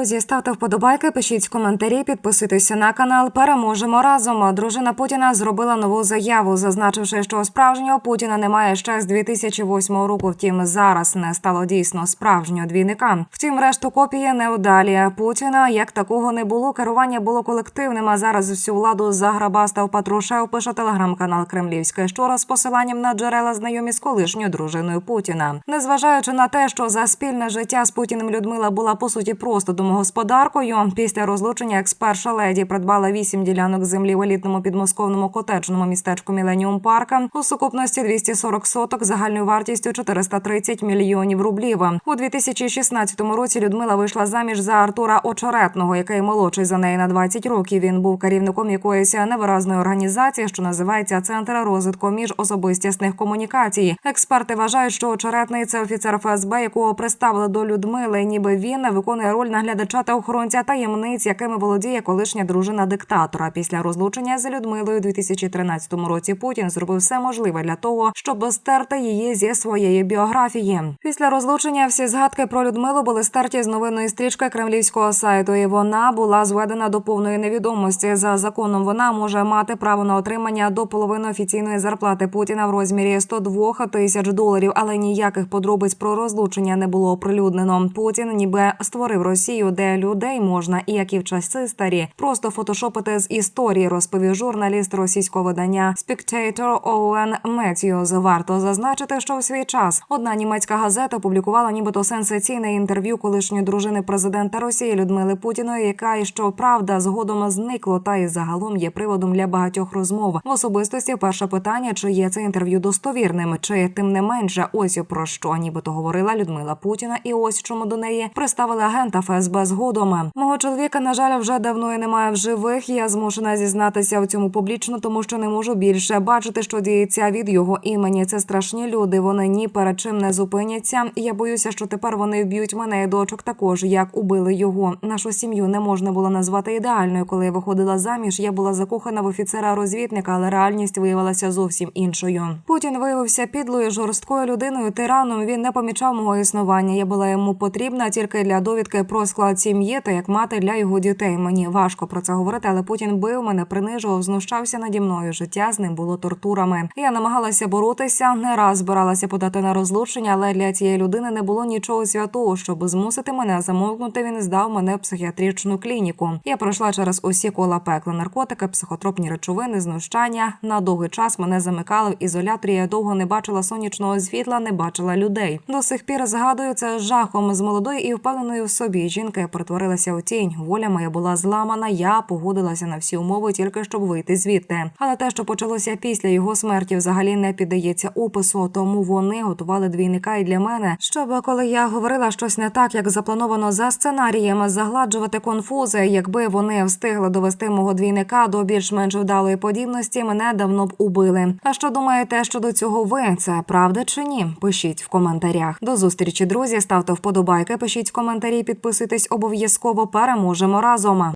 друзі, ставте вподобайки, пишіть коментарі, підписуйтеся на канал. Переможемо разом. Дружина Путіна зробила нову заяву, зазначивши, що справжнього Путіна немає ще з 2008 року. Втім, зараз не стало дійсно справжнього двійника. Втім, решту копії невдалі. Путіна як такого не було. Керування було колективним. А зараз всю владу заграбастав Патрушев. Пише телеграм-канал Кремлівське. Що з посиланням на джерела знайомі з колишньою дружиною Путіна, незважаючи на те, що за спільне життя з Путіним Людмила була по суті просто домогосподаркою. Після розлучення екс-перша леді придбала вісім ділянок землі в елітному підмосковному котеджному містечку Міленіум Парка у сукупності 240 соток загальною вартістю 430 мільйонів рублів. У 2016 році Людмила вийшла заміж за Артура Очеретного, який молодший за неї на 20 років. Він був керівником якоїсь невиразної організації, що називається Центр розвитку міжособистісних комунікацій. Експерти вважають, що очеретний це офіцер ФСБ, якого приставили до Людмили, ніби він виконує роль наглядача та охоронця таємниць, якими володіє колишня дружина диктатора. Після розлучення з Людмилою у 2013 році Путін зробив все можливе для того, щоб стерти її зі своєї біографії. Після розлучення всі згадки про Людмилу були стерті з новинної стрічки кремлівського сайту, і вона була зведена до повної невідомості. За законом вона може мати право на отримання до половини офіційної зарплати Путіна в розмірі 102 тисяч доларів, але ніяких подробиць про розлучення не було оприлюднено. Путін ніби створив Росію, де людей можна, і як і в часи старі, просто фотошопити з історії, розповів журналіст російського видання Spectator Оуен Меттьюз. Варто зазначити, що у свій час одна німецька газета опублікувала нібито сенсаційне інтерв'ю колишньої дружини президента Росії Людмили Путіної, яка і що правда згодом зникло, та й загалом є приводом для багатьох розмов. В особистості перше питання, чи є це інтерв'ю достовірним, чи тим не менше, ось про що нібито говорила Людмила Путіна, і ось чому до неї приставили агента ФСБ згодом. Мого чоловіка, на жаль, вже давно і немає в живих. Я змушена зізнатися в цьому публічно, тому що не можу більше бачити, що діється від його імені. Це страшні люди. Вони ні перед чим не зупиняться. Я боюся, що тепер вони вб'ють мене і дочок також, як убили його. Нашу сім'ю не можна було назвати ідеальною. Коли я виходила заміж, я була закохана в офіцера розвідника, але реальність виявилася зовсім іншою. Путін виявився підлою жорсткою людиною. Тираном він не помічав мого існування. Я була йому потрібна тільки для довідки про склад сім'ї та як мати для його дітей. Мені важко про це говорити, але Путін бив мене, принижував, знущався наді мною. Життя з ним було тортурами. Я намагалася боротися, не раз збиралася подати на розлучення, але для цієї людини не було нічого святого, щоб змусити мене замовкнути. Він здав мене в психіатричну клініку. Я пройшла через усі кола пекла, наркотики, психотропні речовини, знущання. На довгий час мене замикали в ізоляторі. Я довго не бачила сонячного світла, не бачила людей. До сих пір згадую це жахом з молодої і впевненої в собі. Жінка перетворилася у тінь. Воля моя була зламана. Я погодилася на всі умови, тільки щоб вийти звідти. Але те, що почалося після його смерті, взагалі не піддається опису. Тому вони готували двійника і для мене, щоб коли я говорила щось не так, як заплановано за сценарієм, загладжувати конфузи. Якби вони встигли довести мого двійника до більш-менш вдалої подібності, мене давно б убили. А що думаєте щодо цього? Ви це правда чи ні? Пишіть в коментарях. До зустрічі, друзі. Ставте вподобайки, пишіть коментарі, підписуйтесь обов'язково. Переможемо разом.